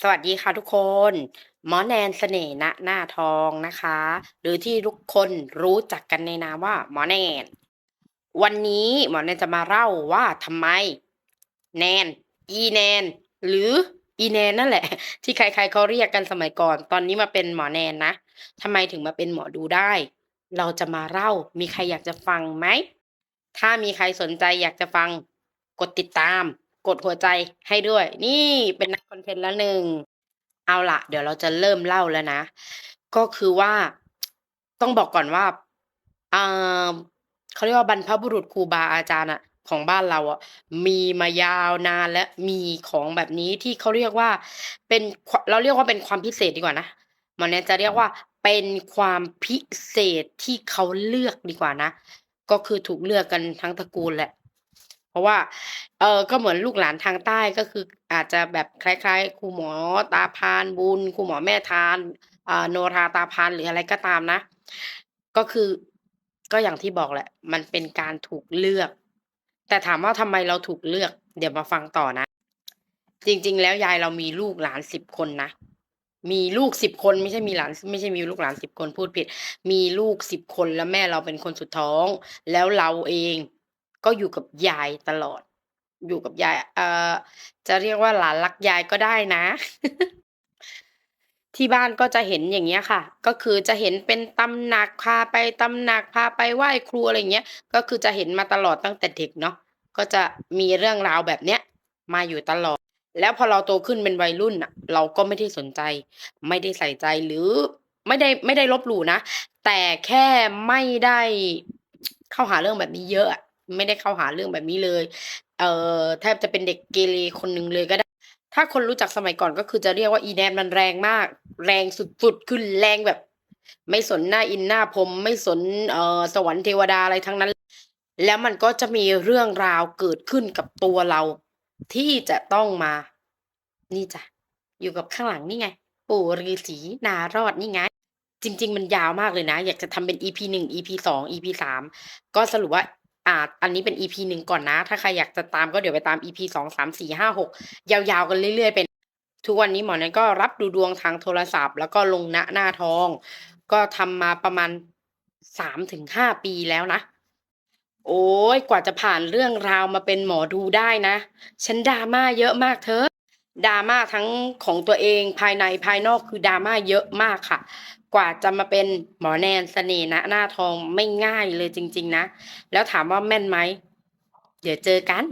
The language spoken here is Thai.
สวัสดีค่ะทุกคน หมอแนนเสน่ห์ณหน้าทองนะคะ หรือที่ทุกคนรู้จักกันในนามว่าหมอแนน วันนี้หมอแนนจะมาเล่าว่าทำไม แนน อีแนน หรืออีแนนนั่นแหละ ที่ใครๆเขาเรียกกันสมัยก่อน ตอนนี้มาเป็นหมอแนนนะทำไมถึงมาเป็นหมอดูได้ เราจะมาเล่า มีใครอยากจะฟังไหม ถ้ามีใครสนใจอยากจะฟัง กดติดตาม กดหัวใจให้ด้วย นี่เป็นนักคอนเทนต์แล้วหนึ่ง เอาละเดี๋ยวเราจะเริ่มเล่าแล้วนะ ก็คือว่าต้องบอกก่อนว่าอ่าเขาเรียกว่าบรรพบุรุษครูบาอาจารย์อะของบ้านเราอะมีมายาวนานและมีของแบบนี้ที่เขาเรียกว่า เป็นเราเรียกว่าเป็นความพิเศษดีกว่านะหมอแนนจะเรียกว่าเป็นความพิเศษที่เขาเลือกดีกว่านะ ก็คือถูกเลือกกันทั้งตระกูลแหละ ราะว่า เออก็เหมือนลูกหลานทางใต้ก็คืออาจจะแบบคล้าย ๆครูหมอตาพานบุญครูหมอแม่ทานอ่าโนราตาพานหรืออะไรก็ตามนะ ก็คือ ก็อย่างที่บอกแหละ มันเป็นการถูกเลือก แต่ถามว่าทำไมเราถูกเลือก เดี๋ยวมาฟังต่อนะ จริง ๆ แล้วยายเรามีลูกหลานสิบคนนะ มีลูกสิบคนไม่ใช่มีหลาน ไม่ใช่มีลูกหลานสิบคนพูดผิด มีลูกสิบคนแล้วแม่เราเป็นคนสุดท้อง แล้วเราเอง ก็อยู่กับยายตลอด อยู่กับยาย เอ่อ จะเรียกว่าหลานรักยายก็ได้นะ ที่บ้านก็จะเห็นอย่างเงี้ยค่ะ ก็คือจะเห็นเป็นตำหนักพาไปตำหนักพาไปไหว้ครูอะไรเงี้ย ก็คือจะเห็นมาตลอดตั้งแต่เด็กเนาะ ก็จะมีเรื่องราวแบบเนี้ยมาอยู่ตลอด แล้วพอเราโตขึ้นเป็นวัยรุ่นน่ะ เราก็ไม่ได้สนใจ ไม่ได้ใส่ใจหรือไม่ได้ไม่ได้ลบหลู่นะ แต่แค่ไม่ได้เข้าหาเรื่องแบบนี้เยอะอะ ไม่ได้เข้าหาเรื่องแบบนี้เลย เอ่อแทบจะเป็นเด็กเกเรคนหนึ่งเลยก็ได้ ถ้าคนรู้จักสมัยก่อนก็คือจะเรียกว่าอีแนนมันแรงมาก แรงสุดๆคือแรงแบบ ไม่สนหน้าอินหน้าพรมไม่สนเอ่อสวรรค์เทวดาอะไรทั้งนั้น แล้วมันก็จะมีเรื่องราวเกิดขึ้นกับตัวเรา ที่จะต้องมา นี่จ้ะอยู่กับข้างหลังนี่ไง ปู่ฤาษีนารอดนี่ไงจริง ๆ มันยาวมากเลยนะ อยากจะทำเป็น EP 1 EP 2 EP 3ก็สรุปว่า อ่า อันนี้เป็น EP 1ก่อนนะ ถ้าใครอยากจะตามก็เดี๋ยวไปตาม EP 2 3 4 5 6ยาวๆกันเรื่อยๆไปทุกวันนี้หมอแนนก็รับดูดวงทางโทรศัพท์ แล้วก็ลงณหน้าทอง ก็ทำมาประมาณ3-5ปีแล้วนะ โอ๊ยกว่าจะผ่านเรื่องราวมาเป็นหมอดูได้นะ ฉัน drama เยอะมากเธอ drama ทั้งของตัวเองภายในภายนอกคือ drama เยอะมากค่ะ กว่าจะมาเป็นหมอแนนเสน่ห์ณหน้าทองไม่ง่ายเลยจริง ๆ นะ แล้วถามว่าแม่นไหม เดี๋ยวเจอกัน